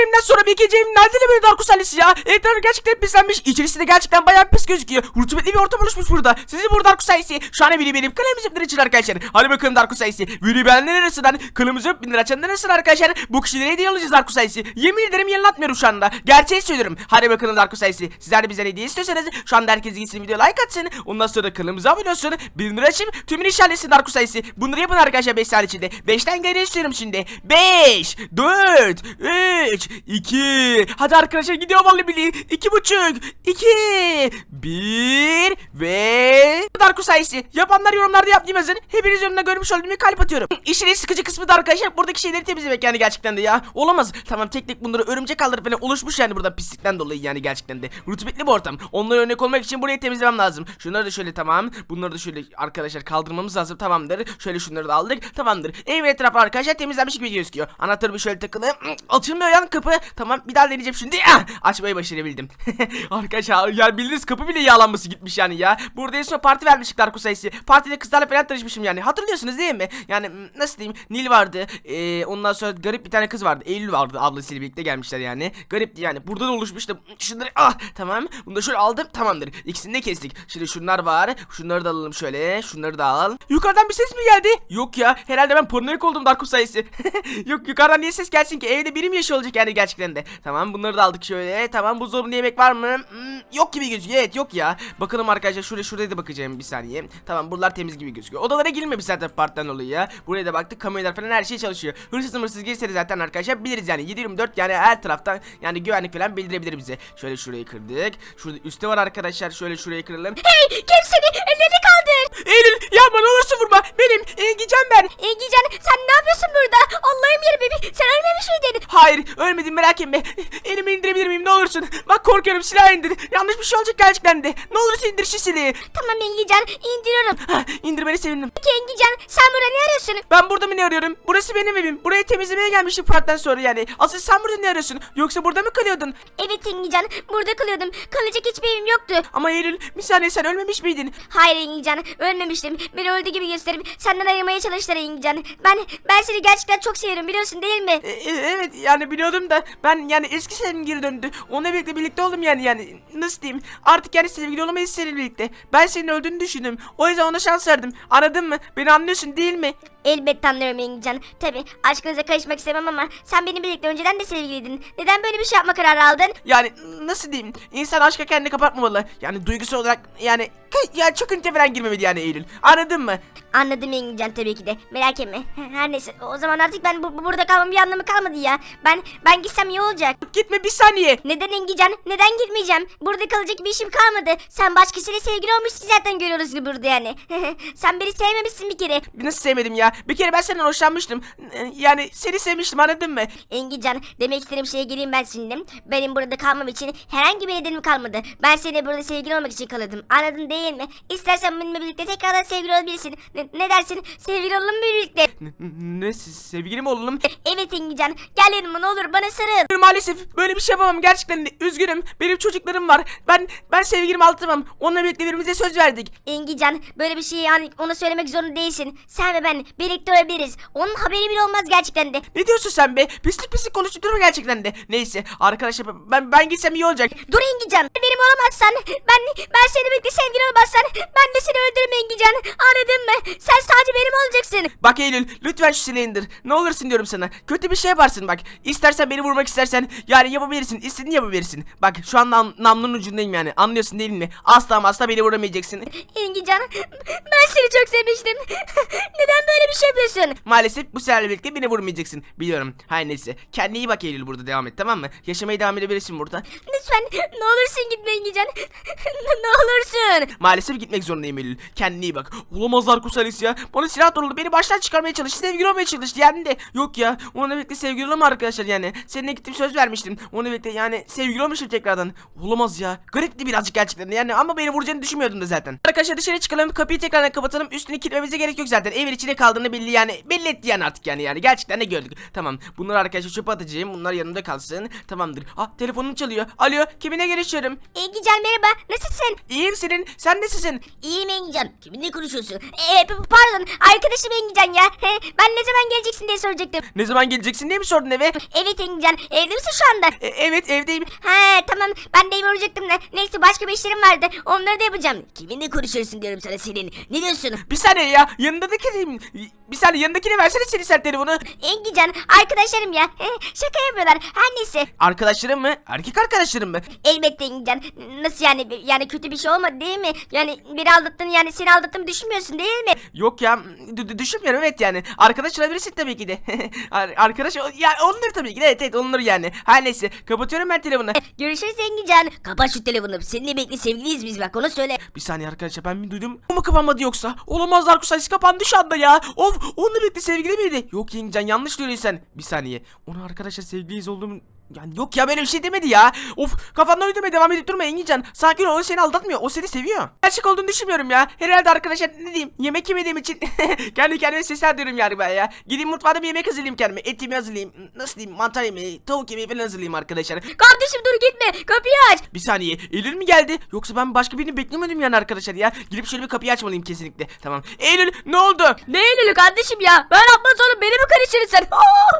Filmden sonra Bekir'ciğim nerede de böyle Darkus ailesi ya? Etrafı gerçekten pislenmiş. İçerisi de gerçekten bayağı pis gözüküyor. Rutubetli bir ortam oluşmuş burada. Sizi burada Darkus ailesi. Şu an biri benim kanalımızı bir için arkadaşlar. Hadi bakalım Darkus ailesi. Videoyu beğenenler arasından kanalımızı bin lira açanlar arasından arkadaşlar. Bu kişilere hediye alacağız Darkus ailesi. Yemin ederim yalan atmıyorum şu anda. Gerçeği söylüyorum. Hadi bakalım Darkus ailesi. Sizler de bizden hediye istiyorsanız şu anda herkes gitsin video like atsın. Ondan sonra kanalımıza abone olsun. Bin lira açıp tümünü işaretlesin Darkus ailesi. Bunları yapın arkadaşlar 5 saat içinde. 5'ten geri istiyorum şimdi. 5, 4, 3, 2. Hadi arkadaşlar gidiyor vallahi billahi. 2 buçuk, 2, 1 ve Darkus ailesi. Yapanlar yorumlarda yaptığım yazın. Hepiniz önünde görmüş olduğum bir kalp atıyorum. İşin en sıkıcı kısmı da arkadaşlar buradaki şeyleri temizlemek yani gerçekten de ya. Olamaz. Tamam tek tek bunları örümcek kaldırıp falan oluşmuş yani burada pislikten dolayı yani gerçekten de. Rutubetli bir ortam. Onlara örnek olmak için burayı temizlemem lazım. Şunları da şöyle tamam. Bunları da şöyle arkadaşlar kaldırmamız lazım. Tamamdır. Şöyle şunları da aldık. Tamamdır. Evin etrafı arkadaşlar temizlenmiş gibi gözüküyor. Anahtarı bir şöyle takılı. Açılmıyor yan kapı. Tamam bir daha deneyeceğim şimdi. Ah, açmayı başarabildim. arkadaşlar ya bildiğiniz kapı bile yağlanması gitmiş yani ya. Burada en son parti vermiştik Darko sayısı. Partide kızlarla falan tanışmışım yani. Hatırlıyorsunuz değil mi? Yani nasıl diyeyim? Nil vardı. Ee, ondan sonra garip bir tane kız vardı. Eylül vardı. Ablasıyla birlikte gelmişler yani. Garipti yani. Burada da oluşmuştu. Şunları ah tamam. Bunu da şöyle aldım. Tamamdır. İkisini de kestik. Şimdi şunlar var. Şunları da alalım şöyle. Şunları da al. Yukarıdan bir ses mi geldi? Yok ya. Herhalde ben paranoyak oldum Darko sayısı. Yok yukarıdan niye ses gelsin ki? Evde biri mi yaşıyor olacak yani gerçekten de. Tamam bunları da aldık şöyle. Tamam buzdolabında yemek var mı? Hmm, yok gibi gözüküyor. Evet yok ya. Bakalım arkadaşlar şuraya şuraya da bakacağım bir saniye. Tamam buralar temiz gibi gözüküyor. Odalara girilmemiş zaten partiden dolayı ya. Buraya da baktık kameralar falan her şey çalışıyor. Hırsız hırsız girse de zaten arkadaşlar biliriz yani. 7-24 yani her taraftan yani güvenlik falan bildirebilir bize. Şöyle şurayı kırdık. Şurada üstte var arkadaşlar. Şöyle şurayı kıralım. Hey kimseni ellerini kaldır. Eylül yapma ne olursun vurma. Benim Engican ben. Engican sen ne yapıyorsun burada? Allah'ım yarabbim sen ölmemiş miydin? Hayır merak etme. Elimi indirebilir miyim ne olursun. Bak korkuyorum silah indir. Yanlış bir şey olacak gerçekten de. Ne olursun indir şu silahı. Tamam Engican indiriyorum. Hah, indirmeni sevindim. Peki Engican sen burada ne arıyorsun? Ben burada mı ne arıyorum? Burası benim evim. Burayı temizlemeye gelmiştim partiden sonra yani. Asıl sen burada ne arıyorsun? Yoksa burada mı kalıyordun? Evet Engican burada kalıyordum. Kalacak hiçbir evim yoktu. Ama Eylül bir saniye sen ölmemiş miydin? Hayır Engican ölmemiştim. Beni öldü gibi gösterip senden ayırmaya çalıştılar Engican. Ben ben seni gerçekten çok seviyorum biliyorsun değil mi? E, e, evet yani biliyordum da ben yani eski sevgilim geri döndü. Onunla birlikte birlikte oldum yani yani nasıl diyeyim artık yani sevgili olamayız seninle birlikte. Ben senin öldüğünü düşündüm. O yüzden ona şans verdim. Anladın mı? Beni anlıyorsun değil mi? Elbette anlıyorum Engican. Tabi aşkınıza karışmak istemem ama sen benim birlikte önceden de sevgiliydin. Neden böyle bir şey yapma kararı aldın? Yani nasıl diyeyim? İnsan aşka kendini kapatmamalı. Yani duygusal olarak yani ya çok ünite falan girmemeli yani Eylül. Anladın mı? Anladım Engincan tabii ki de. Merak etme. Her neyse o zaman artık ben bu, bu- burada kalmam bir anlamı kalmadı ya. Ben ben gitsem iyi olacak. Gitme bir saniye. Neden Engincan? Neden gitmeyeceğim? Burada kalacak bir işim kalmadı. Sen başkasıyla sevgili olmuşsun zaten görüyoruz ki burada yani. Sen beni sevmemişsin bir kere. Nasıl sevmedim ya? Bir kere ben senden hoşlanmıştım. Yani seni sevmiştim anladın mı? Engincan demek istediğim şeye gireyim ben şimdi. Benim burada kalmam için herhangi bir nedenim kalmadı. Ben seninle burada sevgili olmak için kaldım. Anladın değil mi? İstersen benimle birlikte tekrardan sevgili olabilirsin. Ne, ne dersin? Sevgili olalım mı birlikte? Ne sevgilim olalım? Evet Engincan. Gel yanıma ne olur bana sarıl. Maalesef böyle bir şey yapamam gerçekten üzgünüm. Benim çocuklarım var. Ben ben sevgilimi altamam. Onunla birlikte birbirimize söz verdik. Engincan böyle bir şeyi yani ona söylemek zorunda değilsin. Sen ve ben birlikte olabiliriz. Onun haberi bile olmaz gerçekten de. Ne diyorsun sen be? Pislik pislik konuşup durma gerçekten de. Neyse arkadaşlar ben ben gitsem iyi olacak. Dur Engincan. Benim olamazsan ben ben seninle birlikte sevgili olmazsan ben de seni öldürürüm Engincan. Anladın mı? Sen sadece benim olacaksın. Bak Eylül lütfen şu silahı indir. Ne olursun diyorum sana. Kötü bir şey yaparsın bak. İstersen beni vurmak istersen yani yapabilirsin. İstediğini yapabilirsin. Bak şu an nam namlunun ucundayım yani. Anlıyorsun değil mi? Asla asla beni vuramayacaksın. Engincan ben seni çok sevmiştim. Neden böyle bir şey yapıyorsun? Maalesef bu seferle birlikte beni vurmayacaksın. Biliyorum. Her neyse. Kendine iyi bak Eylül burada devam et tamam mı? Yaşamaya devam edebilirsin burada. Lütfen ne olursun gitme Engincan. ne olursun. Maalesef gitmek zorundayım Eylül. Kendine iyi bak. Olamazlar Kusalis ya. Bana silah doğruldu. Beni baştan çıkarmaya çalıştı. Sevgili olmaya çalıştı. Yani de yok ya. Onunla birlikte sevgili olalım arkadaşlar yani. Seninle gittim söz vermiştim. Onunla birlikte yani sevgili olmuşum tekrardan. Olamaz ya. Garipti birazcık gerçekten yani ama beni vuracağını düşünmüyordum da zaten. Arkadaşlar dışarı çıkalım. Kapıyı tekrardan kapatalım. Üstünü kilitlememize gerek yok zaten. Evin içinde kaldığını belli yani. Belli etti yani artık yani yani. Gerçekten de gördük. Tamam. Bunları arkadaşlar çöpe atacağım. Bunlar yanımda kalsın. Tamamdır. Ah telefonum çalıyor. Alo. Kiminle görüşüyorum? Engincan merhaba nasılsın? İyiyim senin. Sen nasılsın? İyiyim Engincan. Kiminle konuşuyorsun? Ee pardon arkadaşım Engincan ya. ben ne zaman geleceksin diye soracaktım. Ne zaman geleceksin diye mi sordun eve? Evet Engincan evde misin şu anda? E, evet evdeyim. He tamam ben de evi vuracaktım da. Neyse başka bir işlerim vardı. Onları da yapacağım. Kiminle konuşuyorsun diyorum sana senin. Ne diyorsun? Bir saniye ya yanındaki bir saniye yanındakine versene seni sen telefonu. Engincan arkadaşlarım ya. Şaka yapıyorlar. Her neyse. Arkadaşlarım mı? Erkek arkadaşlarım mı? Elbette Engincan. Nasıl yani? Yani kötü bir şey olmadı değil mi? Yani biri aldattın yani seni aldattığımı düşünmüyorsun değil mi? Yok ya d- düşünmüyorum evet yani. Arkadaş olabilirsin tabii ki de. Ar- arkadaş ol- ya onları tabii ki de evet evet onları yani. Her neyse kapatıyorum ben telefonu. Görüşürüz Engincan. Kapat şu telefonu. Seninle birlikte sevgiliyiz biz bak onu söyle. Bir saniye arkadaşlar ben bir duydum. O mu kapanmadı yoksa? Olamaz Dark Sayısı kapandı şu anda ya. Of onunla birlikte sevgili miydi? Yok Yengecan yanlış diyorsun Bir saniye. Onu arkadaşlar sevgiliyiz olduğum yani yok ya böyle bir şey demedi ya. Of kafandan uydurmaya devam edip durma Engincan. Sakin ol o seni aldatmıyor. O seni seviyor. Gerçek olduğunu düşünmüyorum ya. Herhalde arkadaşlar ne diyeyim yemek yemediğim için kendi kendime sesler diyorum yani ben ya. Gideyim mutfağda bir yemek hazırlayayım kendime. Etimi hazırlayayım. Nasıl diyeyim mantar yemeği, tavuk yemeği falan hazırlayayım arkadaşlar. Kardeşim dur gitme. Kapıyı aç. Bir saniye. Eylül mü geldi? Yoksa ben başka birini beklemedim yani arkadaşlar ya. Gidip şöyle bir kapıyı açmalıyım kesinlikle. Tamam. Eylül ne oldu? Ne Eylül'ü kardeşim ya? Ben yapmaz oğlum beni mi karıştırırsın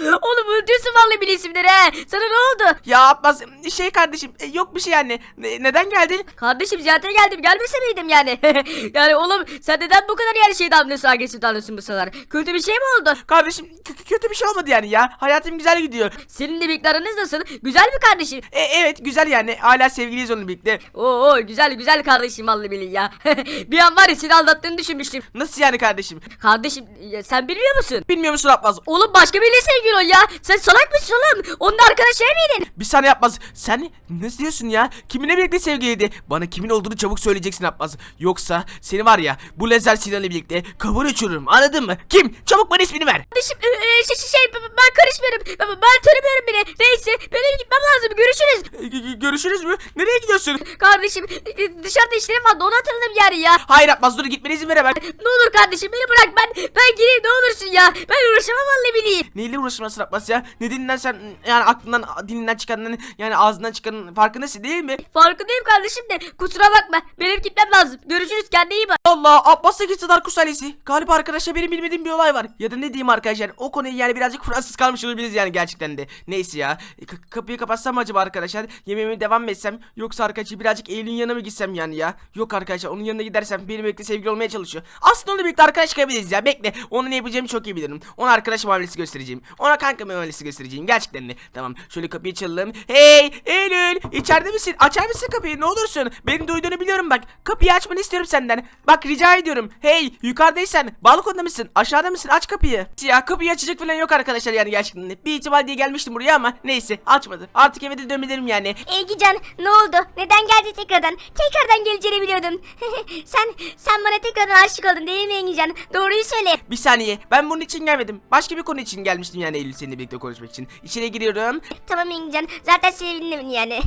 oğlum öldürsün vallahi bile isimleri he. Sana ne oldu? Ya Abbas şey kardeşim e, yok bir şey yani. Ne- neden geldin? Kardeşim ziyarete geldim gelmese miydim yani? yani oğlum sen neden bu kadar yani şey damlıyorsun agresif damlıyorsun bu sefer? Kötü bir şey mi oldu? Kardeşim kö- kötü bir şey olmadı yani ya. Hayatım güzel gidiyor. Seninle birlikte aranız nasıl? Güzel mi kardeşim? E, evet güzel yani. Hala sevgiliyiz onunla birlikte. Oo güzel güzel kardeşim vallahi billahi ya. bir an var ya seni aldattığını düşünmüştüm. Nasıl yani kardeşim? Kardeşim ya sen bilmiyor musun? Bilmiyor musun Abbas? Oğlum başka biriyle sevgili ol ya. Sen salak mısın oğlum? Onunla arkadaş miydin? Bir saniye Abbas. Sen ne diyorsun ya? Kiminle birlikte sevgiliydi? Bana kimin olduğunu çabuk söyleyeceksin Abbas. Yoksa seni var ya bu lazer silahla birlikte kafana uçururum. Anladın mı? Kim? Çabuk bana ismini ver. Kardeşim e, e, şey, şey, şey, ben karışmıyorum. Ben, ben tanımıyorum bile. Neyse benim gitmem lazım. Görüşürüz. E, Görüşürüz mü? Nereye gidiyorsun? Kardeşim e, dışarıda işlerim vardı onu hatırladım yani ya. Hayır Abbas dur gitmene izin veremem. Ne olur kardeşim beni bırak ben ben gireyim ne olursun ya. Ben uğraşamam vallahi bileyim. Neyle uğraşmasın Abbas ya? Ne dilinden sen yani aklından dilinden çıkanın yani ağzından çıkanın farkındasın değil mi? Farkındayım kardeşim de kusura bakma. Benim gitmem lazım. Görüşürüz kendine iyi bak. Allah Abbas'la gitti Darkus ailesi. Galiba arkadaşlar benim bilmediğim bir olay var. Ya da ne diyeyim arkadaşlar o konuyu yani birazcık Fransız kalmış olabiliriz yani gerçekten de. Neyse ya. E, k- kapıyı kapatsam mı acaba arkadaşlar? Yemeğime devam mı etsem? Yoksa arkadaşlar birazcık Eylül'ün yanına mı gitsem yani ya? Yok arkadaşlar onun yanına gidersem benim birlikte sevgili olmaya çalışıyor. Aslında onunla birlikte arkadaş çıkabiliriz ya. Bekle. Onu ne yapacağımı çok iyi bilirim. Ona arkadaş muamelesi göstereceğim. Ona kanka muamelesi göstereceğim. Gerçekten de. Tamam. Şöyle kapıyı çalalım. Hey Eylül içeride misin? Açar mısın kapıyı ne olursun? Benim duyduğunu biliyorum bak. Kapıyı açmanı istiyorum senden. Bak rica ediyorum. Hey yukarıdaysan balkonda mısın? Aşağıda mısın? Aç kapıyı. Ya kapıyı açacak falan yok arkadaşlar yani gerçekten. Bir ihtimal diye gelmiştim buraya ama neyse açmadı. Artık eve de dönmelerim yani. Egican ne oldu? Neden geldi tekrardan? Tekrardan geleceğini biliyordum. sen sen bana tekrardan aşık oldun değil mi Egican? Doğruyu söyle. Bir saniye ben bunun için gelmedim. Başka bir konu için gelmiştim yani Eylül seninle birlikte konuşmak için. İçeri giriyorum. Tamam Egican. Zaten sevindim yani.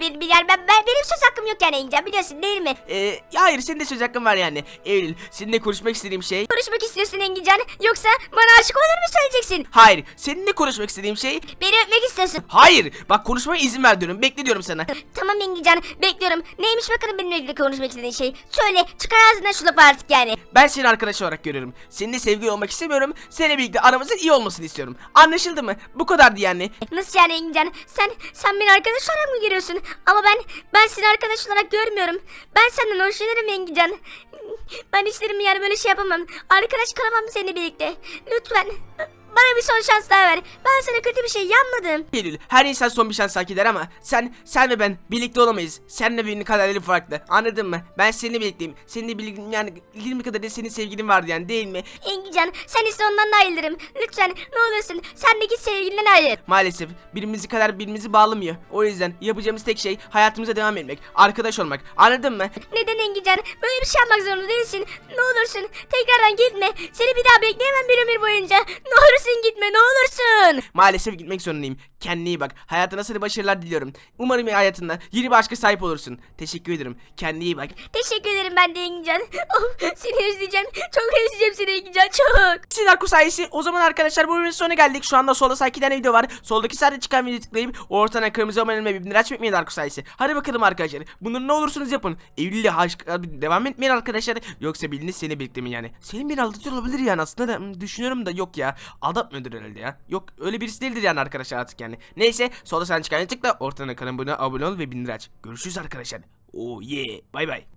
bir, bir yer ben, ben benim söz hakkım yok yani Egican biliyorsun değil mi? Ee, hayır senin de söz hakkın var yani. Eylül seninle konuşmak istediğim şey. Konuşmak istiyorsun Egican yoksa bana aşık olur mu söyleyeceksin? Hayır seninle konuşmak istediğim şey. Beni öpmek istiyorsun. Hayır bak konuşmaya izin ver diyorum. Bekle diyorum sana. Tamam Engican bekliyorum. Neymiş bakalım benimle ilgili konuşmak istediğin şey. Söyle çıkar ağzından şu lafı artık yani. Ben seni arkadaş olarak görüyorum. Seninle sevgili olmak istemiyorum. Seninle birlikte aramızın iyi olmasını istiyorum. Anlaşıldı mı? Bu kadardı yani. Nasıl yani Engican? Sen sen beni arkadaş olarak mı görüyorsun? Ama ben ben seni arkadaş olarak görmüyorum. Ben senden hoşlanırım Engican. Ben işlerimi yani böyle şey yapamam. Arkadaş kalamam seninle birlikte. Lütfen bana bir son şans daha ver. Ben sana kötü bir şey yapmadım. Eylül her insan son bir şans hak eder ama sen sen ve ben birlikte olamayız. Senle benim kaderleri farklı. Anladın mı? Ben seninle birlikteyim. Seninle birlikte yani 20 kadar da senin sevgilin vardı yani değil mi? Engican sen ise ondan da ayrılırım. Lütfen ne olursun sen de git sevgilinden ayrıl. Maalesef birbirimizi kadar birbirimizi bağlamıyor. O yüzden yapacağımız tek şey hayatımıza devam etmek. Arkadaş olmak. Anladın mı? Neden Engican? Böyle bir şey yapmak zorunda değilsin. Ne olursun tekrardan gitme. Seni bir daha bekleyemem bir ömür boyunca. Ne olursun Sakın gitme ne olursun. Maalesef gitmek zorundayım. Kendine iyi bak. Hayatına sana başarılar diliyorum. Umarım hayatında yeni bir aşka sahip olursun. Teşekkür ederim. Kendine iyi bak. Teşekkür ederim ben de Engincan. Of, seni özleyeceğim. Çok özleyeceğim seni Engincan çok. Siz Darko sayesi o zaman arkadaşlar bu bölümün sonuna geldik. Şu anda solda sağ iki tane video var. Soldaki sağda çıkan videoyu tıklayıp ortadan kırmızı abone olmayı bildirim açmayı unutmayın Darko sayesi. Hadi bakalım arkadaşlar. Bunları ne olursunuz yapın. Evliliğe aşk devam etmeyin arkadaşlar. Yoksa biliniz seni birlikte mi yani? Senin beni aldatıyor olabilir yani aslında da hmm, düşünüyorum da yok ya. Aldatmıyordur herhalde ya. Yok öyle birisi değildir yani arkadaşlar artık yani. Neyse solda sen çıkan tıkla ortadan kanalına abone ol ve bildirim aç. Görüşürüz arkadaşlar. Oh yeah. Bay bay.